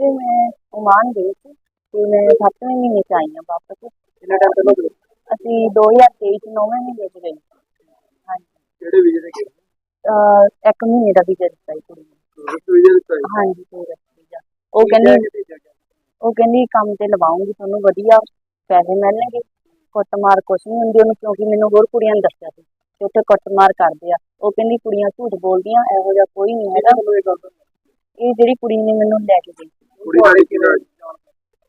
ਵੀਰੇ ਮੈਂ ਓਮਾਨ ਗਈ ਸੀ ਤੇ ਮੈਂ 7ਵੇਂ ਮਹੀਨੇ ਚ ਆਈ ਹਾਂ ਵਾਪਸ। ਕਿੰਨਾ ਟਾਈਮ ਪਹਿਲਾਂ ਗਏ? ਅਸੀਂ 2023 ਚ 9ਵੇਂ ਮਹੀਨੇ ਚ ਗਏ। ਹਾਂਜੀ। ਕਿਹੜੇ ਵੀਜ਼ੇ ਤੇ ਗਏ? ਅਹ ਇੱਕ ਮਹੀਨੇ ਦਾ ਵੀਜ਼ਾ ਦਿੱਤਾ ਸੀ ਕੁੜੀ ਨੂੰ। ਟੂਰਿਸਟ ਵੀਜ਼ੇ ਦਿੱਤਾ ਸੀ। ਹਾਂਜੀ ਟੂਰਿਸਟ ਵੀਜ਼ਾ ਉਹ ਕਹਿੰਦੀ ਉਹ ਕਹਿੰਦੀ ਕੰਮ ਤੇ ਲਵਾਉਂਗੀ ਤੁਹਾਨੂੰ ਵਧੀਆ। ਪੈਸੇ ਮਿਲਣਗੇ। ਕੁੱਟਮਾਰ ਕੁਛ ਨਹੀਂ ਹੁੰਦੀ ਉਹਨੂੰ ਕਿਉਂਕਿ ਮੈਨੂੰ ਹੋਰ ਕੁੜੀਆਂ ਨੇ ਦੱਸਿਆ ਸੀ। ਕਿ ਉੱਥੇ ਕੁੱਟਮਾਰ ਕਰਦੇ ਆ। ਉਹ ਕਹਿੰਦੀ ਕੁੜੀਆਂ ਝੂਠ ਬੋਲਦੀਆਂ ਇਹੋ ਜਿਹਾ ਕੋਈ ਨਹੀਂ ਹੈਗਾ। ਇਹ ਜਿਹੜੀ ਕੁੜੀ ਨੇ ਮੈਨੂੰ ਲੈ ਕੇ ਗਈ। ਕੁੜੀ ਕੀ?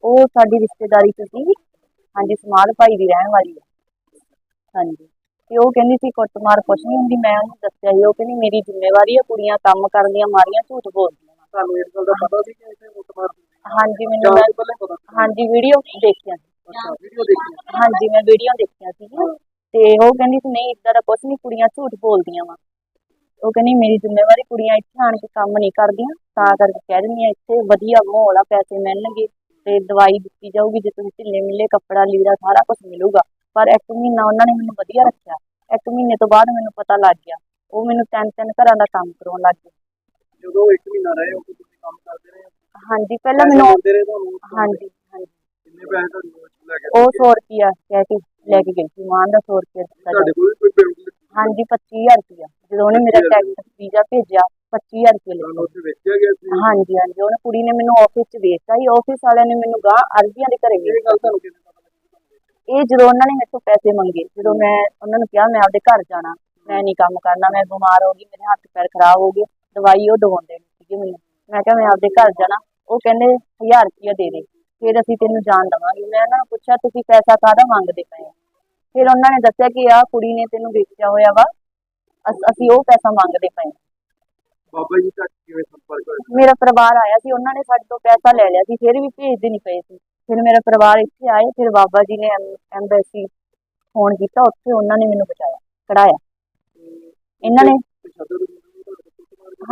ਉਹ ਸਾਡੀ ਰਿਸ਼ਤੇਦਾਰੀ ਚ ਸੀ। ਹਾਂਜੀ ਸਮਾਲ ਭਾਈ ਦੀ ਰਹਿਣ ਵਾਲੀ ਹੈ ਹਾਂਜੀ। ਤੇ ਉਹ ਕਹਿੰਦੀ ਸੀ ਕੁੱਟਮਾਰ ਕੁਛ ਨਹੀਂ ਹੁੰਦੀ। ਮੈਂ ਉਹਨੂੰ ਦੱਸਿਆ ਸੀ ਉਹ ਕਹਿੰਦੀ ਮੇਰੀ ਜ਼ਿੰਮੇਵਾਰੀ ਹੈ ਕੁੜੀਆਂ ਕੰਮ ਕਰਦੀਆਂ ਮਾਰੀਆਂ ਝੂਠ ਬੋਲਦੀਆਂ ਤੁਹਾਨੂੰ ਇਸ ਗੱਲ ਦਾ ਪਤਾ ਸੀ ਕਿ ਕੁੱਟਮਾਰ ਹਾਂਜੀ ਮੈਨੂੰ ਮੈਂ ਹਾਂਜੀ ਵੀਡੀਓ ਦੇਖਿਆ ਸੀ। ਅੱਛਾ ਵੀਡੀਓ ਦੇਖੀ ਹਾਂਜੀ ਮੈਂ ਵੀਡੀਓ ਦੇਖਿਆ ਸੀ। ਤੇ ਉਹ ਕਹਿੰਦੀ ਸੀ ਨਹੀਂ ਇਦਾਂ ਦਾ ਕੁਛ ਨਹੀਂ ਕੁੜੀਆਂ ਝੂਠ ਬੋਲਦੀਆਂ ਵਾ। ਉਹ ਕਹਿੰਦੀ ਮੇਰੀ ਜ਼ਿੰਮੇਵਾਰੀ ਕੁੜੀਆਂ ਇੱਥੇ ਆਣ ਕੇ ਕੰਮ ਨਹੀਂ ਕਰਦੀਆਂ ਤਾਂ ਕਰਕੇ ਕਹਿ ਦਿੰਦੀਆਂ ਇੱਥੇ ਵਧੀਆ ਮਾਹੌਲ ਆ ਪੈਸੇ ਮਿਲਣਗੇ ਤੇ ਦਵਾਈ ਦਿੱਤੀ ਜਾਊਗੀ ਜੇ ਤੁਸੀਂ ਢਿੱਲੇ ਮਿੱਲੇ ਕੱਪੜਾ ਲੀੜਾ ਸਾਰਾ ਕੁਝ ਮਿਲੂਗਾ। ਪਰ ਇੱਕ ਮਹੀਨਾ ਉਹਨਾਂ ਨੇ ਮੈਨੂੰ ਵਧੀਆ ਰੱਖਿਆ। ਇੱਕ ਮਹੀਨੇ ਤੋਂ ਬਾਅਦ ਮੈਨੂੰ ਪਤਾ ਲੱਗ ਗਿਆ। ਉਹ ਮੈਨੂੰ ਤਿੰਨ ਤਿੰਨ ਘਰਾਂ ਦਾ ਕੰਮ ਕਰਾਉਣ ਲੱਗ ਗਏ। ਜਦੋਂ ਇੱਕ ਮਹੀਨਾ ਰਹੇ ਹੋ ਤੁਸੀਂ ਕੰਮ ਕਰਦੇ ਰਹੇ ਹਾਂਜੀ ਪਹਿਲਾਂ ਮੈਨੂੰ ਦਿੰਦੇ ਰਹੇ ਤੁਹਾਨੂੰ ਹਾਂਜੀ ਹਾਂਜੀ। ਕਿੰਨੇ ਪੈਸੇ ਤੁਹਾਨੂੰ ਲੈ ਕੇ ਉਹ 100 ਰੁਪਿਆ ਕਹਿ ਕੇ ਲੈ ਕੇ ਗਈ ਸੀ ਮਾਂ ਦਾ 100 ਰੁਪਿਆ ਦਿੱਤਾ ਤੁਹਾਡੇ ਕੋਲ ਕੋਈ ਪੇਮੈਂਟ ਹਾਂਜੀ 25000 ਰੁਪਇਆ। ਜਦੋਂ ਉਹਨੇ ਮੇਰਾ ਟੈਕਸ ਵੀਜ਼ਾ ਭੇਜਿਆ 25000 ਰੁਪਇਆ ਲਿਆ ਤੁਹਾਨੂੰ ਉੱਥੇ ਵੇਚਿਆ ਗਿਆ ਸੀ। ਹਾਂਜੀ ਹਾਂਜੀ ਉਹਨੇ ਕੁੜੀ ਨੇ ਮੈਨੂੰ ਆਫਿਸ 'ਚ ਵੇਚਤਾ ਸੀ। ਆਫਿਸ ਵਾਲਿਆਂ ਨੇ ਮੈਨੂੰ ਗਾਂ ਅਰਜ਼ੀਆਂ ਦੇ ਘਰੇ ਇਹ ਗੱਲ ਤੁਹਾਨੂੰ ਕਿਵੇਂ ਪਤਾ ਲੱਗੀ? ਇਹ ਜਦੋਂ ਉਹਨਾਂ ਨੇ ਮੇਰੇ ਤੋਂ ਪੈਸੇ ਮੰਗੇ ਜਦੋਂ ਮੈਂ ਉਹਨਾਂ ਨੂੰ ਕਿਹਾ ਮੈਂ ਆਪਦੇ ਘਰ ਜਾਣਾ ਮੈਂ ਨਹੀਂ ਕੰਮ ਕਰਨਾ ਮੈਂ ਬਿਮਾਰ ਹੋ ਗਈ ਮੇਰੇ ਹੱਥ ਪੈਰ ਖਰਾਬ ਹੋ ਗਏ ਦਵਾਈ ਉਹ ਦਵਾਉਂਦੇ ਨਹੀਂ ਸੀਗੇ ਮੈਨੂੰ। ਮੈਂ ਕਿਹਾ ਮੈਂ ਆਪਦੇ ਘਰ ਜਾਣਾ ਉਹ ਕਹਿੰਦੇ 1000 ਰੁਪਇਆ ਦੇ ਦੇ ਫਿਰ ਅਸੀਂ ਤੈਨੂੰ ਜਾਣ ਦੇਵਾਂਗੇ। ਮੈਂ ਉਹਨਾਂ ਨੂੰ ਪੁੱਛਿਆ ਤੁਸੀਂ ਪੈਸਾ ਕਾਹਦਾ ਮੰਗਦੇ ਪਏ ਹੋ? ਫਿਰ ਉਹਨਾਂ ਨੇ ਦੱਸਿਆ ਕਿ ਆਹ ਕੁੜੀ ਨੇ ਤੈਨੂੰ ਵੇਚਿਆ ਹੋਇਆ ਵਾ। ਅਸ- ਅਸੀਂ ਉਹ ਪੈਸਾ ਮੰਗਦੇ ਪਏ ਹਾਂ। ਬਾਬਾ ਜੀ ਤੱਕ ਕਿਵੇਂ ਸੰਪਰਕ ਹੋਇਆ? ਮੇਰਾ ਪਰਿਵਾਰ ਆਇਆ ਸੀ ਉਹਨਾਂ ਨੇ ਸਾਡੇ ਤੋਂ ਪੈਸਾ ਲੈ ਲਿਆ ਸੀ ਫਿਰ ਵੀ ਭੇਜਦੇ ਨਹੀਂ ਪਏ ਸੀ। ਫਿਰ ਮੇਰਾ ਪਰਿਵਾਰ ਇੱਥੇ ਆਏ ਫਿਰ ਬਾਬਾ ਜੀ ਨੇ ਐਮਬੈਸੀ ਫੋਨ ਕੀਤਾ ਉੱਥੇ ਉਹਨਾਂ ਨੇ ਮੈਨੂੰ ਬਚਾਇਆ ਕਢਾਇਆ। ਇਹਨਾਂ ਨੇ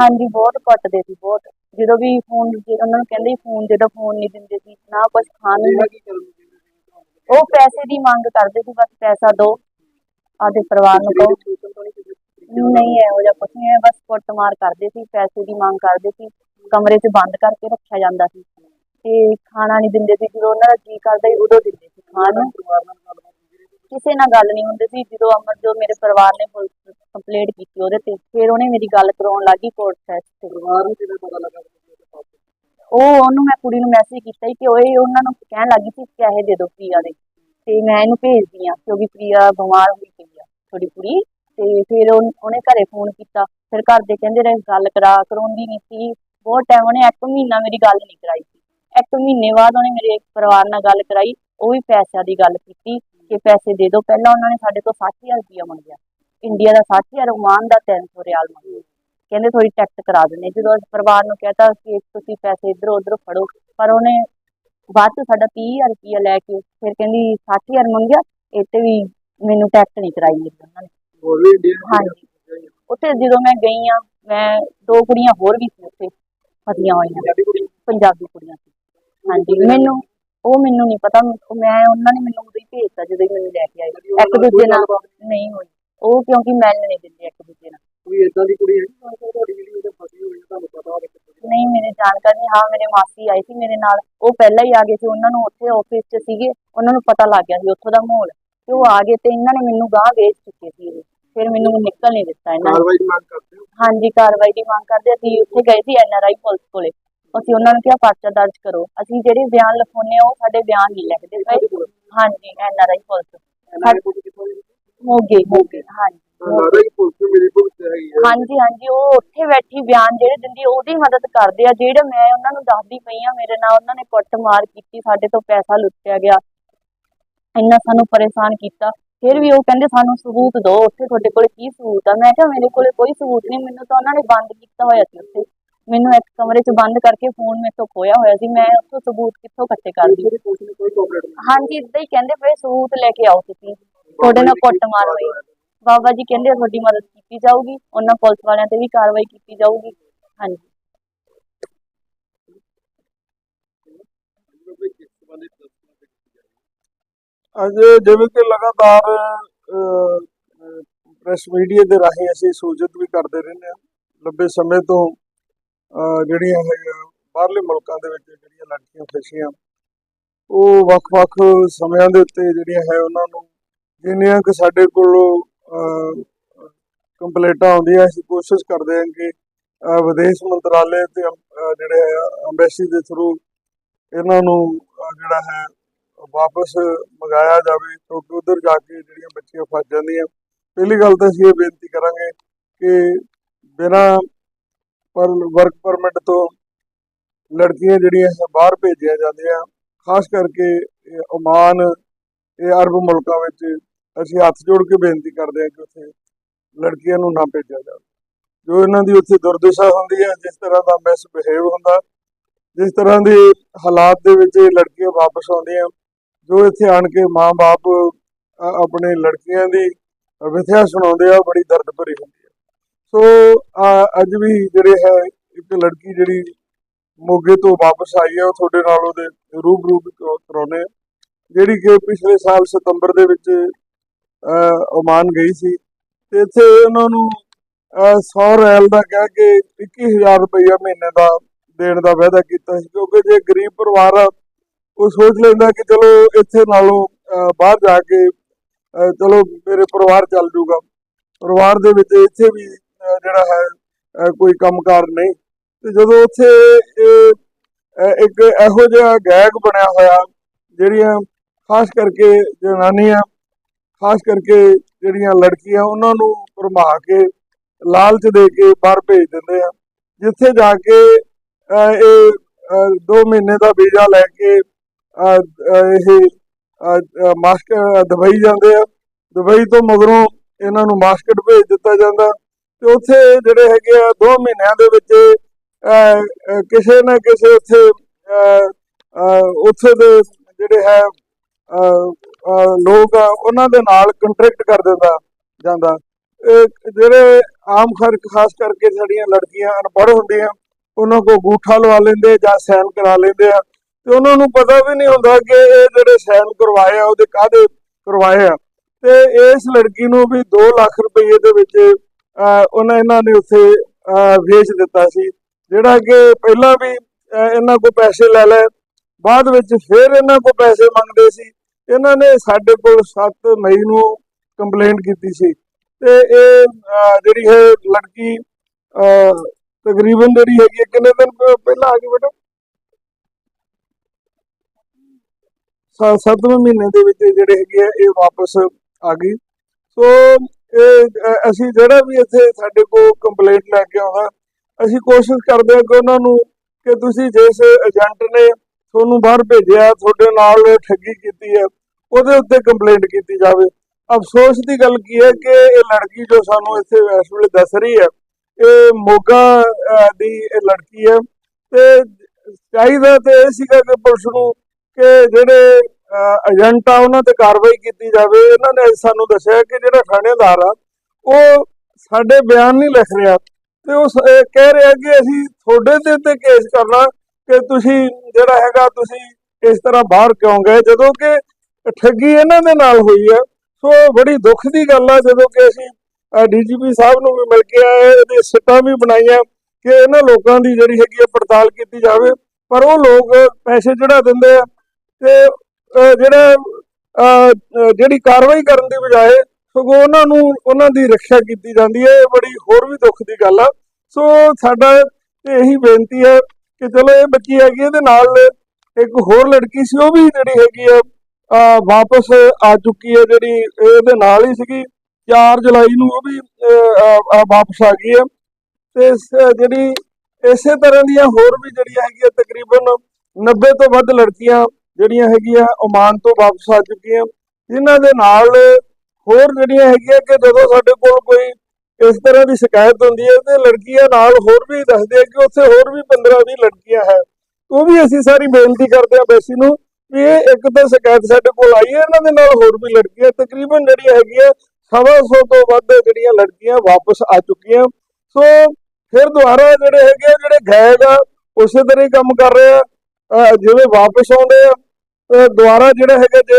ਹਾਂਜੀ ਬਹੁਤ ਕੁੱਟਦੇ ਸੀ ਬਹੁਤ। ਜਦੋਂ ਵੀ ਫੋਨ ਉਹਨਾਂ ਨੂੰ ਕਹਿੰਦੇ ਫੋਨ ਦੇ ਫੋਨ ਨਹੀਂ ਦਿੰਦੇ ਸੀ ਨਾ ਕੁਝ ਖਾਣ ਨੂੰ ਜਿਹੜਾ ਕੀ ਕਰਨ ਉਹ ਪੈਸੇ ਦੀ ਮੰਗ ਕਰਦੇ ਸੀ, ਬਸ ਪੈਸਾ ਦਿਓ ਆਦੇ ਪਰਿਵਾਰ ਨੂੰ ਕਹੋ। ਨਹੀਂ ਕਿਸੇ ਤਰੀਕੇ ਨਾਲ ਨਹੀਂ ਨਹੀਂ ਹੈ, ਬਸ ਕੁੱਟਮਾਰ ਕਰਦੇ ਸੀ, ਪੈਸੇ ਦੀ ਮੰਗ ਕਰਦੇ ਸੀ। ਕਮਰੇ 'ਚ ਬੰਦ ਕਰਕੇ ਰੱਖਿਆ ਜਾਂਦਾ ਸੀ। ਤੇ ਖਾਣਾ ਨਹੀਂ ਦਿੰਦੇ ਸੀ, ਜਦੋਂ ਉਹਨਾਂ ਦਾ ਜੀ ਕਰਦਾ ਸੀ, ਉਦੋਂ ਦਿੰਦੇ ਸੀ ਖਾਣ ਨੂੰ। ਕਿਸੇ ਨਾਲ ਗੱਲ ਨਹੀਂ ਹੁੰਦੀ ਸੀ, ਜਦੋਂ ਅਮਰ ਜੋ ਮੇਰੇ ਪਰਿਵਾਰ ਨੇ ਪੁਲਿਸ ਕੰਪਲੇਂਟ ਕੀਤੀ ਉਹਦੇ ਤੇ, ਫਿਰ ਉਹਨੇ ਮੇਰੀ ਗੱਲ ਕਰਾਉਣ ਲੱਗੀ ਕੋਰਟ ਸੈਸ ਤੇ। ਪਰਿਵਾਰ ਨੂੰ ਕਿਵੇਂ ਪਤਾ ਲੱਗਾ ਉਹ ਉਹਨੂੰ ਮੈਂ ਕੁੜੀ ਨੂੰ ਮੈਸੇਜ ਕੀਤਾ ਸੀ ਕਿ ਉਹ ਉਹਨਾਂ ਨੂੰ ਕਹਿਣ ਲੱਗੀ ਸੀ ਪੈਸੇ ਦੇ ਦਿਓ ਪ੍ਰਿਆ ਦੇ। ਤੇ ਮੈਂ ਇਹਨੂੰ ਭੇਜਦੀ ਆ ਕਿਉਂਕਿ ਪ੍ਰਿਆ ਬਿਮਾਰ ਹੋਈ ਪਈ ਆ ਥੋੜੀ ਕੁੜੀ। ਤੇ ਫਿਰ ਉਹਨੇ ਘਰੇ ਫੋਨ ਕੀਤਾ। ਫਿਰ ਘਰ ਦੇ ਕਹਿੰਦੇ ਰਹੇ, ਗੱਲ ਕਰਾ, ਕਰਾਉਂਦੀ ਨਹੀਂ ਸੀ। ਬਹੁਤ ਟਾਈਮ ਉਹਨੇ ਇੱਕ ਮਹੀਨਾ ਮੇਰੀ ਗੱਲ ਨਹੀਂ ਕਰਾਈ ਸੀ। ਇੱਕ ਮਹੀਨੇ ਬਾਅਦ ਉਹਨੇ ਮੇਰੇ ਪਰਿਵਾਰ ਨਾਲ ਗੱਲ ਕਰਾਈ। ਉਹ ਵੀ ਪੈਸਿਆਂ ਦੀ ਗੱਲ ਕੀਤੀ ਕਿ ਪੈਸੇ ਦੇ ਦਿਓ ਪਹਿਲਾਂ ਉਹਨਾਂ ਨੇ ਸਾਡੇ ਤੋਂ 60000 ਰੁਪਇਆ ਮੰਗਿਆ। ਇੰਡੀਆ ਦਾ 60000 ਓਮਾਨ ਦਾ 300 ਰਿਆਲ ਮੰਗਿਆ। ਕਹਿੰਦੇ ਥੋੜੀ ਟੈਕਸ ਕਰਾ ਦਿੰਦੇ ਜਦੋਂ ਅਸੀਂ ਪਰਿਵਾਰ ਨੂੰ ਕਹਤਾ ਕਿ ਤੁਸੀਂ ਪੈਸੇ ਇੱਧਰੋਂ ਉੱਧਰੋਂ ਫੜੋ ਪਰ ਉਹਨੇ ਬਾਅਦ ਚ ਸਾਡਾ 30000 ਰੁਪਇਆ ਲੈ ਕੇ ਫਿਰ ਕਹਿੰਦੀ 60000 ਮੰਗਿਆ ਤੇ ਵੀ ਮੈਨੂੰ ਟੈਕਸ ਨਹੀਂ ਕਰਾਈ ਮੇਰੀ ਉਹਨਾਂ ਨੇ। ਹਾਂਜੀ। ਉੱਥੇ ਜਦੋਂ ਮੈਂ ਗਈ ਆ ਮੈਂ ਦੋ ਕੁੜੀਆਂ ਹੋਰ ਵੀ ਸੀ ਉੱਥੇ ਫਸੀਆਂ ਹੋਈਆਂ। ਪੰਜਾਬੀ ਕੁੜੀ ਪੰਜਾਬੀ ਕੁੜੀਆਂ ਸੀ। ਹਾਂਜੀ ਮੈਨੂੰ ਉਹ ਮੈਨੂੰ ਨਹੀਂ ਪਤਾ ਮੈਂ ਉਹਨਾਂ ਨੇ ਮੈਨੂੰ ਉਦੋਂ ਹੀ ਭੇਜਤਾ ਜਦੋਂ ਹੀ ਮੈਨੂੰ ਲੈ ਕੇ ਆਏ। ਇੱਕ ਦੂਜੇ ਨਾਲ ਨਹੀਂ ਹੋਈ? ਉਹ ਕਿਉਂਕਿ ਮਿਲਣ ਨਹੀਂ ਦਿੰਦੇ ਇੱਕ ਦੂਜੇ ਕੋਈ ਇਦਾਂ ਦੀ ਕੁੜੀ ਹੈ ਤੁਹਾਡੀ ਜਿਹੜੀ ਉਹਦੇ ਫਸੀ ਹੋਈ ਹੈ ਤੁਹਾਨੂੰ ਪਤਾ ਹੋਵੇ ਨਹੀਂ ਮੇਰੇ ਜਾਣਕਾਰੀ ਹਾਂ ਮੇਰੇ ਮਾਸੀ ਆਈ ਸੀ ਮੇਰੇ ਨਾਲ। ਉਹ ਪਹਿਲਾਂ ਹੀ ਆ ਗਏ ਸੀ। ਉਹਨਾਂ ਨੂੰ ਉੱਥੇ ਆਫਿਸ 'ਚ ਸੀਗੇ। ਉਹਨਾਂ ਨੂੰ ਪਤਾ ਲੱਗ ਗਿਆ ਸੀ ਉੱਥੋਂ ਦਾ ਮਾਹੌਲ। ਤੇ ਉਹ ਆ ਗਏ ਤੇ ਇਹਨਾਂ ਨੇ ਮੈਨੂੰ ਗਾਹ ਵੇਚ ਚੁੱਕੇ ਸੀ ਇਹ। ਫਿਰ ਮੈਨੂੰ ਨਿਕਲ ਨਹੀਂ ਦਿੱਤਾ ਇਹਨਾਂ ਨੇ। ਕਾਰਵਾਈ ਦੀ ਮੰਗ ਕਰਦੇ ਹੋ? ਹਾਂਜੀ ਕਾਰਵਾਈ ਦੀ ਮੰਗ ਕਰਦੇ ਅਸੀਂ ਉੱਥੇ ਗਏ ਸੀ ਐਨਆਰਆਈ ਪੁਲਿਸ ਕੋਲੇ। ਅਸੀਂ ਉਹਨਾਂ ਨੂੰ ਕਿਹਾ ਪਰਚਾ ਦਰਜ ਕਰੋ। ਅਸੀਂ ਜਿਹੜੇ ਬਿਆਨ ਲਿਖਾਉਂਦੇ ਆ ਉਹ ਸਾਡੇ ਬਿਆਨ ਨਹੀਂ ਲਿਖਦੇ। ਪਏ ਹਾਂਜੀ ਐਨਆਰਆਈ ਪੁਲਿਸ। ਇਹਨਾਂ ਨੇ ਕੋਈ ਕਿਥੋਂ ਦੀ ਮੋਗੇ ਮੋਗੇ। ਹਾਂਜੀ। ਲੱਗਦਾ ਕਿ ਪੁਲਿਸ ਨੂੰ ਮੇਰੀ ਭੁਗਤ ਹੈਗੀ ਹੈ ਹਾਂਜੀ ਹਾਂਜੀ ਉਹ ਉੱਥੇ ਬੈਠੀ ਬਿਆਨ ਜਿਹੜੇ ਦਿੰਦੀ ਆ, ਉਹਦੀ ਮਦਦ ਕਰਦੇ ਆ। ਜਿਹੜੇ ਮੈਂ ਉਹਨਾਂ ਨੂੰ ਦੱਸਦੀ ਪਈ ਆ ਮੇਰੇ ਨਾਲ ਉਹਨਾਂ ਨੇ ਕੁੱਟਮਾਰ ਕੀਤੀ ਸਾਡੇ ਤੋਂ ਪੈਸਾ ਲੁੱਟਿਆ ਗਿਆ। ਇੰਨਾ ਸਾਨੂੰ ਪਰੇਸ਼ਾਨ ਕੀਤਾ। ਫਿਰ ਵੀ ਉਹ ਕਹਿੰਦੇ ਸਾਨੂੰ ਸਬੂਤ ਦਿਓ ਉੱਥੇ ਤੁਹਾਡੇ ਕੋਲ ਕੀ ਸਬੂਤ ਆ? ਮੈਂ ਕਿਹਾ ਮੇਰੇ ਕੋਲੇ ਕੋਈ ਸਬੂਤ ਨਹੀਂ ਮੈਨੂੰ ਤਾਂ ਉਹਨਾਂ ਨੇ ਬੰਦ ਕੀਤਾ ਹੋਇਆ ਸੀ ਉੱਥੇ। ਮੈਨੂੰ ਇੱਕ ਕਮਰੇ 'ਚ ਬੰਦ ਕਰਕੇ ਫੋਨ ਮੇਰੇ ਤੋਂ ਖੋਇਆ ਹੋਇਆ ਸੀ। ਮੈਂ ਉੱਥੋਂ ਸਬੂਤ ਕਿੱਥੋਂ ਇਕੱਠੇ ਕਰਦੀ ਮੇਰੀ ਪੁਲਿਸ ਨੇ ਕੋਈ ਕੋਆਪਰੇਟ ਨਹੀਂ ਹਾਂਜੀ ਇਦਾਂ ਹੀ ਕਹਿੰਦੇ ਪਏ ਸਬੂਤ ਲੈ ਕੇ ਆਓ ਤੁਸੀਂ। ਤੁਹਾਡੇ ਨਾਲ ਕੁੱਟਮਾਰ ਹੋਈ। ਬਾਬਾ ਜੀ ਕਹਿੰਦੇ ਤੁਹਾਡੀ ਮਦਦ ਕੀਤੀ ਜਾਊਗੀ ਉਹਨਾਂ ਪੁਲਿਸ ਵਾਲਿਆਂ ਤੇ ਵੀ ਕਾਰਵਾਈ ਕੀਤੀ ਜਾਊਗੀ। ਹਾਂਜੀ। ਅੱਜ ਜਿਵੇਂ ਕਿ ਲਗਾਤਾਰ ਪ੍ਰੈਸ ਮੀਡੀਆ ਦੇ ਰਾਹੀਂ ਅਸੀਂ ਸੂਚਿਤ ਵੀ ਕਰਦੇ ਰਹਿੰਦੇ ਹਾਂ। ਲੰਬੇ ਸਮੇਂ ਤੋਂ ਅਹ, ਜਿਹੜੀਆਂ ਹੈਗੀਆਂ ਬਾਹਰਲੇ ਮੁਲਕਾਂ ਦੇ ਵਿੱਚ ਜਿਹੜੀਆਂ ਲੜਕੀਆਂ ਫਸੀਆਂ ਉਹ ਵੱਖ-ਵੱਖ ਸਮਿਆਂ ਦੇ ਉੱਤੇ ਜਿਹੜੀਆਂ ਹੈ ਉਹਨਾਂ ਨੂੰ ਜਿੰਨੀਆਂ ਕਿ ਸਾਡੇ ਕੋਲ ਕੰਪਲੇਂਟਾਂ ਆਉਂਦੀਆਂ ਅਸੀਂ ਕੋਸ਼ਿਸ਼ ਕਰਦੇ ਹਾਂ ਕਿ ਵਿਦੇਸ਼ ਮੰਤਰਾਲੇ ਤੇ ਅਹ, ਜਿਹੜੇ ਅੰਬੈਸੀ ਦੇ ਥਰੂ ਇਹਨਾਂ ਨੂੰ ਜਿਹੜਾ ਹੈ ਵਾਪਸ ਮੰਗਾਇਆ ਜਾਵੇ ਕਿਉਂਕਿ ਉਧਰ ਜਾ ਕੇ ਜਿਹੜੀਆਂ ਬੱਚੀਆਂ ਫਸ ਜਾਂਦੀਆਂ। ਪਹਿਲੀ ਗੱਲ ਤਾਂ ਅਸੀਂ ਇਹ ਬੇਨਤੀ ਕਰਾਂਗੇ ਕਿ ਬਿਨਾਂ ਪਰ ਵਰਕ ਪਰਮਿਟ ਤੋਂ ਲੜਕੀਆਂ ਜਿਹੜੀਆਂ ਬਾਹਰ ਭੇਜੀਆਂ ਜਾਂਦੀਆਂ। ਖਾਸ ਕਰਕੇ ਓਮਾਨ ਇਹ ਅਰਬ ਮੁਲਕਾਂ ਵਿੱਚ ਅਸੀਂ ਹੱਥ ਜੋੜ ਕੇ ਬੇਨਤੀ ਕਰਦੇ ਹਾਂ ਕਿ ਉੱਥੇ ਲੜਕੀਆਂ ਨੂੰ ਨਾ ਭੇਜਿਆ ਜਾਵੇ। ਜੋ ਇਹਨਾਂ ਦੀ ਉੱਥੇ ਦੁਰਦਸ਼ਾ ਹੁੰਦੀ ਹੈ ਜਿਸ ਤਰ੍ਹਾਂ ਦਾ ਮਿਸਬਿਹੇਵ ਹੁੰਦਾ ਜਿਸ ਤਰ੍ਹਾਂ ਦੇ ਹਾਲਾਤ ਦੇ ਵਿੱਚ ਇਹ ਲੜਕੀਆਂ ਵਾਪਸ ਆਉਂਦੀਆਂ ਜੋ ਇੱਥੇ ਆਣ ਕੇ ਮਾਂ-ਬਾਪ ਆਪਣੇ ਲੜਕੀਆਂ ਦੀ ਵਿਥਿਆ ਸੁਣਾਉਂਦੇ ਆ ਬੜੀ ਦਰਦ ਭਰੀ ਹੁੰਦੀ ਹੈ। ਸੋ ਅ, ਅੱਜ ਵੀ ਜਿਹੜੇ ਹੈ ਇੱਕ ਲੜਕੀ ਜਿਹੜੀ ਮੋਗੇ ਤੋਂ ਵਾਪਸ ਆਈ ਹੈ ਉਹ ਤੁਹਾਡੇ ਨਾਲ ਉਹਦੇ ਰੂਬਰੂ ਵੀ ਕਰਵਾ- ਕਰਾਉਂਦੇ ਆ ਜਿਹੜੀ ਕਿ ਪਿਛਲੇ ਸਾਲ ਸਤੰਬਰ ਦੇ ਵਿੱਚ ਓਮਾਨ ਗਈ ਸੀ ਤੇ ਇੱਥੇ ਉਹਨਾਂ ਨੂੰ ਅ, 100 ਰੈਲ ਦਾ ਕਹਿ ਕੇ 21000 ਰੁਪਈਆ ਮਹੀਨੇ ਦਾ ਦੇਣ ਦਾ ਵਾਅਦਾ ਕੀਤਾ ਸੀ ਕਿਉਂਕਿ ਜੇ ਗਰੀਬ ਪਰਿਵਾਰ ਆ ਉਹ ਸੋਚ ਲੈਂਦਾ ਕਿ ਚਲੋ ਇੱਥੇ ਨਾਲੋਂ ਬਾਹਰ ਜਾ ਕੇ ਚਲੋ ਮੇਰੇ ਪਰਿਵਾਰ ਚੱਲ ਜੂਗਾ। ਪਰਿਵਾਰ ਦੇ ਵਿੱਚ ਇੱਥੇ ਵੀ ਜਿਹੜਾ ਹੈ ਅ, ਕੋਈ ਕੰਮਕਾਰ ਨਹੀਂ। ਤੇ ਜਦੋਂ ਉੱਥੇ ਇਹ ਇੱਕ ਇਹੋ ਜਿਹਾ ਗੈਗ ਬਣਿਆ ਹੋਇਆ ਜਿਹੜੀਆਂ ਖਾਸ ਕਰਕੇ ਜਨਾਨੀਆਂ ਖਾਸ ਕਰਕੇ ਜਿਹੜੀਆਂ ਲੜਕੀਆਂ ਉਹਨਾਂ ਨੂੰ ਭਰਮਾ ਕੇ ਲਾਲਚ ਦੇ ਕੇ ਬਾਹਰ ਭੇਜ ਦਿੰਦੇ ਆ। ਜਿੱਥੇ ਜਾ ਕੇ ਇਹ 2 ਮਹੀਨੇ ਦਾ ਵੀਜ਼ਾ ਲੈ ਕੇ ਇਹ ਅ, ਦੁਬਈ ਜਾਂਦੇ ਆ। ਦੁਬਈ ਤੋਂ ਮਗਰੋਂ ਇਹਨਾਂ ਨੂੰ ਮਾਸਕਟ ਭੇਜ ਦਿੱਤਾ ਜਾਂਦਾ। ਤੇ ਉੱਥੇ ਜਿਹੜੇ ਹੈਗੇ ਆ 2 ਮਹੀਨਿਆਂ ਦੇ ਵਿੱਚ ਕਿਸੇ ਨਾ ਕਿਸੇ ਉੱਥੇ ਉੱਥੇ ਦੇ ਜਿਹੜੇ ਹੈ ਲੋਕ ਆ, ਉਹਨਾਂ ਦੇ ਨਾਲ ਕੰਟਰੈਕਟ ਕਰ ਦਿੰਦਾ, ਜਾਂਦਾ। ਜਿਹੜੇ ਆਮ ਖਰ ਖਾਸ ਕਰਕੇ ਸਾਡੀਆਂ ਲੜਕੀਆਂ ਅਨਪੜ੍ਹ ਹੁੰਦੀਆਂ, ਉਹਨਾਂ ਕੋ ਗੂਠਾ ਲਵਾ ਲੈਂਦੇ ਜਾਂ ਸਾਈਨ ਕਰਾ ਲੈਂਦੇ ਆ। ਤੇ ਉਹਨਾਂ ਨੂੰ ਪਤਾ ਵੀ ਨਹੀਂ ਹੁੰਦਾ ਕਿ ਇਹ ਜਿਹੜੇ ਸਾਈਨ ਕਰਵਾਏ ਆ, ਉਹਦੇ ਕਾਹਦੇ ਕਰਵਾਏ ਆ। ਤੇ ਇਸ ਲੜਕੀ ਨੂੰ ਵੀ 2 ਲੱਖ ਰੁਪਏ ਦੇ ਵਿੱਚ ਉਹਨਾਂ, ਇਹਨਾਂ ਨੇ ਉੱਥੇ ਵੇਚ ਦਿੱਤਾ ਸੀ। ਜਿਹੜਾ ਕਿ ਪਹਿਲਾਂ ਵੀ ਇਹਨਾਂ ਕੋ ਪੈਸੇ ਲੈ ਲੈ ਬਾਅਦ ਵਿੱਚ ਫਿਰ ਇਹਨਾਂ ਕੋ ਪੈਸੇ ਮੰਗਦੇ ਸੀ। ਇਹਨਾਂ ਨੇ ਸਾਡੇ ਕੋਲ 7 ਮਈ ਨੂੰ ਕੰਪਲੇਂਟ ਕੀਤੀ ਸੀ ਤੇ ਇਹ ਜਿਹੜੀ ਹੈ ਲੜਕੀ ਤਕਰੀਬਨ ਜਿਹੜੀ ਹੈਗੀ ਹੈ, ਕਿੰਨੇ ਦਿਨ ਪਹਿਲਾਂ ਆ ਗਈ ਬੇਟਾ? ਸੱਤਵੇਂ ਮਹੀਨੇ ਦੇ ਵਿੱਚ ਜਿਹੜੇ ਹੈਗੇ ਆ ਇਹ ਵਾਪਸ ਆ ਗਈ। ਸੋ ਇਹ ਅਸੀਂ ਜਿਹੜਾ ਵੀ ਇੱਥੇ ਸਾਡੇ ਕੋਲ ਕੰਪਲੇਂਟ ਲੈ ਕੇ ਆਉਂਦਾ ਅਸੀਂ ਕੋਸ਼ਿਸ਼ ਕਰਦੇ ਹਾਂ ਕਿ ਉਹਨਾਂ ਨੂੰ ਕਿ ਤੁਸੀਂ ਜਿਸ ਏਜੰਟ ਨੇ ਤੁਹਾਨੂੰ ਬਾਹਰ ਭੇਜਿਆ ਤੁਹਾਡੇ ਨਾਲ ਠੱਗੀ ਕੀਤੀ ਹੈ ਉਹਦੇ ਉੱਤੇ ਕੰਪਲੇਂਟ ਕੀਤੀ ਜਾਵੇ। ਅਫਸੋਸ ਦੀ ਗੱਲ ਕੀ ਹੈ ਕਿ ਇਹ ਲੜਕੀ ਜੋ ਸਾਨੂੰ ਇੱਥੇ ਇਸ ਵੇਲੇ ਦੱਸ ਰਹੀ ਹੈ, ਇਹ ਮੋਗਾ ਦੀ ਇਹ ਲੜਕੀ ਹੈ ਤੇ ਚਾਹੀਦਾ ਤੇ ਇਹ ਸੀਗਾ ਕਿ ਪੁਲਿਸ ਨੂੰ ਕਿ ਜਿਹੜੇ ਏਜੰਟ ਆ ਉਹਨਾਂ ਤੇ ਕਾਰਵਾਈ ਕੀਤੀ ਜਾਵੇ। ਇਹਨਾਂ ਨੇ ਸਾਨੂੰ ਦੱਸਿਆ ਕਿ ਜਿਹੜਾ ਥਾਣੇਦਾਰ ਆ, ਉਹ ਸਾਡੇ ਬਿਆਨ ਨਹੀਂ ਲਿਖ ਰਿਹਾ ਤੇ ਉਹ ਕਹਿ ਰਿਹਾ ਕਿ ਅਸੀਂ ਤੁਹਾਡੇ ਤੇ ਉੱਤੇ ਕੇਸ ਕਰਨਾ ਕਿ ਤੁਸੀਂ ਜਿਹੜਾ ਹੈਗਾ ਤੁਸੀਂ ਇਸ ਤਰ੍ਹਾਂ ਬਾਹਰ ਕਿਉਂ ਗਏ? ਜਦੋਂ ਕਿ ਠੱਗੀ ਇਹਨਾਂ ਦੇ ਨਾਲ ਹੋਈ ਹੈ ਸੋ ਬੜੀ ਦੁੱਖ ਦੀ ਗੱਲ ਆ, ਜਦੋਂ ਕਿ ਅਸੀਂ ਡੀਜੀਪੀ ਸਾਹਿਬ ਨੂੰ ਵੀ ਮਿਲ ਕੇ ਆਏ, ਇਹਦੇ ਸਿੱਟਾਂ ਵੀ ਬਣਾਈਆਂ ਕਿ ਇਹਨਾਂ ਲੋਕਾਂ ਦੀ ਜਿਹੜੀ ਹੈਗੀ ਆ ਪੜਤਾਲ ਕੀਤੀ ਜਾਵੇ। ਪਰ ਉਹ ਲੋਕ ਪੈਸੇ ਚੜਾ ਦਿੰਦੇ ਆ ਤੇ ਜਿਹੜਾ ਜਿਹੜੀ ਕਾਰਵਾਈ ਕਰਨ ਦੀ ਬਜਾਏ ਸਗੋਂ ਉਹਨਾਂ ਨੂੰ, ਉਹਨਾਂ ਦੀ ਰੱਖਿਆ ਕੀਤੀ ਜਾਂਦੀ ਹੈ ਇਹ ਬੜੀ ਹੋਰ ਵੀ ਦੁੱਖ ਦੀ ਗੱਲ ਆ। ਸੋ ਸਾਡਾ ਇਹੀ ਬੇਨਤੀ ਹੈ ਕਿ ਚਲੋ ਇਹ ਬੱਚੀ ਹੈਗੀ ਇਹਦੇ ਨਾਲ ਇੱਕ ਹੋਰ ਲੜਕੀ ਸੀ, ਉਹ ਵੀ ਜਿਹੜੀ ਹੈਗੀ ਆ ਵਾਪਸ ਆ ਚੁੱਕੀ ਹੈ ਜਿਹੜੀ ਇਹਦੇ ਨਾਲ ਹੀ ਸੀਗੀ। 4 ਜੁਲਾਈ ਨੂੰ ਉਹ ਵੀ ਅਹ, ਵਾਪਸ ਆ ਗਈ ਹੈ। ਤੇ ਸ- ਜਿਹੜੀ ਇਸੇ ਤਰ੍ਹਾਂ ਦੀਆਂ ਹੋਰ ਵੀ ਜਿਹੜੀਆਂ ਹੈਗੀਆਂ ਤਕਰੀਬਨ 90 ਤੋਂ ਵੱਧ ਲੜਕੀਆਂ ਜਿਹੜੀਆਂ ਹੈਗੀਆਂ ਓਮਾਨ ਤੋਂ ਵਾਪਸ ਆ ਚੁੱਕੀਆਂ। ਜਿਨ੍ਹਾਂ ਦੇ ਨਾਲ ਹੋਰ ਜਿਹੜੀਆਂ ਹੈਗੀਆਂ ਕਿ ਜਦੋਂ ਸਾਡੇ ਕੋਲ ਕੋਈ ਇਸ ਤਰ੍ਹਾਂ ਦੀ ਸ਼ਿਕਾਇਤ ਹੁੰਦੀ ਹੈ ਤੇ ਲੜਕੀਆਂ ਨਾਲ ਹੋਰ ਵੀ ਦੱਸਦੇ ਆ ਕਿ ਉੱਥੇ ਹੋਰ ਵੀ 15 20 ਲੜਕੀਆਂ ਹੈ। ਉਹ ਵੀ ਅਸੀਂ ਸਾਰੀ ਬੇਨਤੀ ਕਰਦੇ ਹਾਂ ਬੈਸੀ ਨੂੰ ਇਹ ਇੱਕ ਤਾਂ ਸ਼ਿਕਾਇਤ ਸਾਡੇ ਕੋਲ ਆਈ ਹੈ ਇਹਨਾਂ ਦੇ ਨਾਲ ਹੋਰ ਵੀ ਲੜਕੀਆਂ ਤਕਰੀਬਨ ਜਿਹੜੀਆਂ ਹੈਗੀਆਂ ਸਵਾ ਸੌ ਤੋਂ ਵੱਧ ਜਿਹੜੀਆਂ ਲੜਕੀਆਂ ਵਾਪਸ ਆ ਚੁੱਕੀਆਂ। ਸੋ ਫਿਰ ਦੁਬਾਰਾ ਜਿਹੜੇ ਹੈਗੇ ਆ, ਜਿਹੜੇ ਗਾਇਕ ਆ ਉਸੇ ਤਰ੍ਹਾਂ ਹੀ ਕੰਮ ਕਰ ਰਹੇ ਆ ਜਿਵੇਂ ਵਾਪਸ ਆਉਂਦੇ ਆ ਦੁਬਾਰਾ ਜਿਹੜਾ ਹੈਗਾ ਜੇ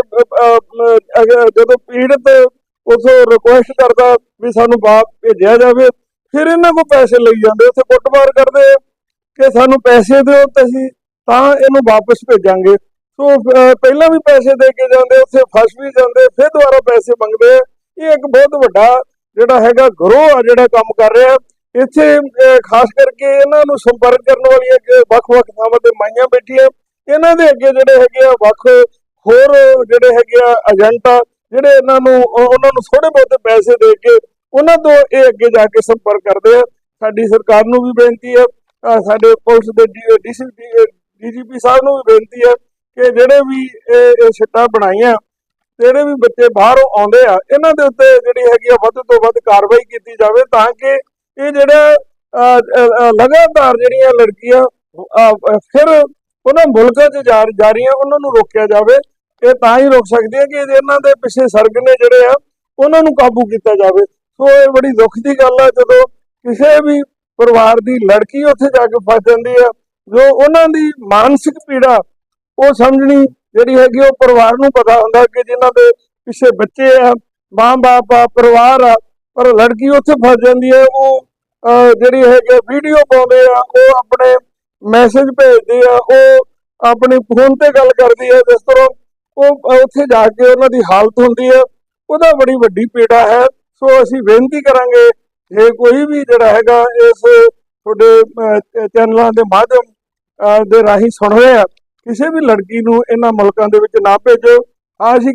ਜਦੋਂ ਪੀੜਤ ਉਥੋਂ ਰਿਕੁਐਸਟ ਕਰਦਾ ਵੀ ਸਾਨੂੰ ਬਾਪ ਭੇਜਿਆ ਜਾਵੇ ਫਿਰ ਇਹਨਾਂ ਕੋ ਪੈਸੇ ਲਈ ਜਾਂਦੇ ਉੱਥੇ ਕੁੱਟਮਾਰ ਕਰਦੇ ਆ ਕਿ ਸਾਨੂੰ ਪੈਸੇ ਦਿਓ ਤੇ ਅਸੀਂ ਤਾਂ ਇਹਨੂੰ ਵਾਪਸ ਭੇਜਾਂਗੇ। ਸੋ ਪਹਿਲਾਂ ਵੀ ਪੈਸੇ ਦੇ ਕੇ ਜਾਂਦੇ, ਉੱਥੇ ਫਸ ਵੀ ਜਾਂਦੇ, ਫਿਰ ਦੁਬਾਰਾ ਪੈਸੇ ਮੰਗਦੇ ਆ। ਇਹ ਇੱਕ ਬਹੁਤ ਵੱਡਾ ਜਿਹੜਾ ਹੈਗਾ ਗਰੋਹ ਆ, ਜਿਹੜਾ ਕੰਮ ਕਰ ਰਿਹਾ। ਇੱਥੇ ਖਾਸ ਕਰਕੇ ਇਹਨਾਂ ਨੂੰ ਸੰਪਰਕ ਕਰਨ ਵਾਲੀਆਂ ਵੱਖ-ਵੱਖ ਥਾਵਾਂ ਤੇ ਮਾਈਆਂ ਬੈਠੀਆਂ। ਇਹਨਾਂ ਦੇ ਅੱਗੇ ਜਿਹੜੇ ਹੈਗੇ ਆ ਵੱਖ ਹੋਰ ਜਿਹੜੇ ਹੈਗੇ ਆ ਏਜੰਟ ਆ ਜਿਹੜੇ ਇਹਨਾਂ ਨੂੰ ਉਹਨਾਂ ਨੂੰ ਥੋੜੇ ਬਹੁਤੇ ਪੈਸੇ ਦੇ ਕੇ ਉਹਨਾਂ ਤੋਂ ਇਹ ਅੱਗੇ ਜਾ ਕੇ ਸੰਪਰਕ ਕਰਦੇ ਆ। ਸਾਡੀ ਸਰਕਾਰ ਨੂੰ ਵੀ ਬੇਨਤੀ ਹੈ ਸਾਡੇ ਪੁਲਿਸ ਦੇ ਡੀਜੀਪੀ ਸਾਹਿਬ ਨੂੰ ਵੀ ਬੇਨਤੀ ਹੈ ਕਿ ਜਿਹੜੇ ਵੀ ਇਹ ਇਹ ਸਿੱਟਾਂ ਬਣਾਈਆਂ, ਜਿਹੜੇ ਵੀ ਬੱਚੇ ਬਾਹਰੋਂ ਆਉਂਦੇ ਆ, ਇਹਨਾਂ ਦੇ ਉੱਤੇ ਜਿਹੜੀ ਹੈਗੀ ਆ ਵੱਧ ਤੋਂ ਵੱਧ ਕਾਰਵਾਈ ਕੀਤੀ ਜਾਵੇ ਤਾਂ ਕਿ ਇਹ ਜਿਹੜਾ ਲਗਾਤਾਰ ਜਿਹੜੀਆਂ ਲੜਕੀਆਂ ਫਿਰ ਉਹਨਾਂ ਮੁਲਕਾਂ 'ਚ ਜਾ ਰਹੀਆਂ, ਉਹਨਾਂ ਨੂੰ ਰੋਕਿਆ ਜਾਵੇ। ਇਹ ਤਾਂ ਹੀ ਰੋਕ ਸਕਦੇ ਆ ਕਿ ਇਹਨਾਂ ਦੇ ਪਿੱਛੇ ਸਰਗਨੇ ਜਿਹੜੇ ਆ, ਉਹਨਾਂ ਨੂੰ ਕਾਬੂ ਕੀਤਾ ਜਾਵੇ। ਸੋ ਇਹ ਬੜੀ ਦੁੱਖ ਦੀ ਗੱਲ ਆ, ਜਦੋਂ ਕਿਸੇ ਵੀ ਪਰਿਵਾਰ ਦੀ ਲੜਕੀ ਉੱਥੇ ਜਾ ਕੇ ਫਸ ਜਾਂਦੀ ਆ, ਜੋ ਉਹਨਾਂ ਦੀ ਮਾਨਸਿਕ ਪੀੜਾ ਉਹ ਸਮਝਣੀ ਜਿਹੜੀ ਹੈਗੀ ਉਹ ਪਰਿਵਾਰ ਨੂੰ ਪਤਾ ਹੁੰਦਾ ਕਿ ਜਿਨ੍ਹਾਂ ਦੇ ਪਿੱਛੇ ਬੱਚੇ ਆ ਮਾਂ-ਬਾਪ ਆ, ਪਰਿਵਾਰ ਆ, ਪਰ ਲੜਕੀ ਉੱਥੇ ਫਸ ਜਾਂਦੀ ਹੈ, ਉਹ ਜਿਹੜੀ ਹੈਗੀ ਵੀਡੀਓ ਪਾਉਂਦੇ ਆ, ਉਹ ਆਪਣੇ ਮੈਸੇਜ ਭੇਜਦੇ ਆ, ਉਹ ਆਪਣੇ ਫੋਨ ਤੇ ਗੱਲ ਕਰਦੀ ਹੈ, ਜਿਸ ਤਰ੍ਹਾਂ ਉਹ ਉੱਥੇ ਜਾ ਕੇ ਉਹਨਾਂ ਦੀ ਹਾਲਤ ਹੁੰਦੀ ਹੈ, ਉਹਦਾ ਬੜੀ ਵੱਡੀ ਪੀੜਾ ਹੈ, ਸੋ ਅਸੀਂ ਬੇਨਤੀ ਕਰਾਂਗੇ, ਜੇ ਕੋਈ ਵੀ ਜਿਹੜਾ ਹੈਗਾ ਇਸ ਤੁਹਾਡੇ ਚੈਨਲਾਂ ਦੇ ਮਾਧਿਅਮ ਦੇ ਰਾਹੀਂ ਸੁਣ ਰਿਹਾ ਕਿਸੇ ਵੀ ਲੜਕੀ ਨੂੰ ਇਹਨਾਂ ਮੁਲਕਾਂ ਦੇ ਵਿੱਚ ਨਾ ਭੇਜੋ। ਹਾਂ ਅਸੀਂ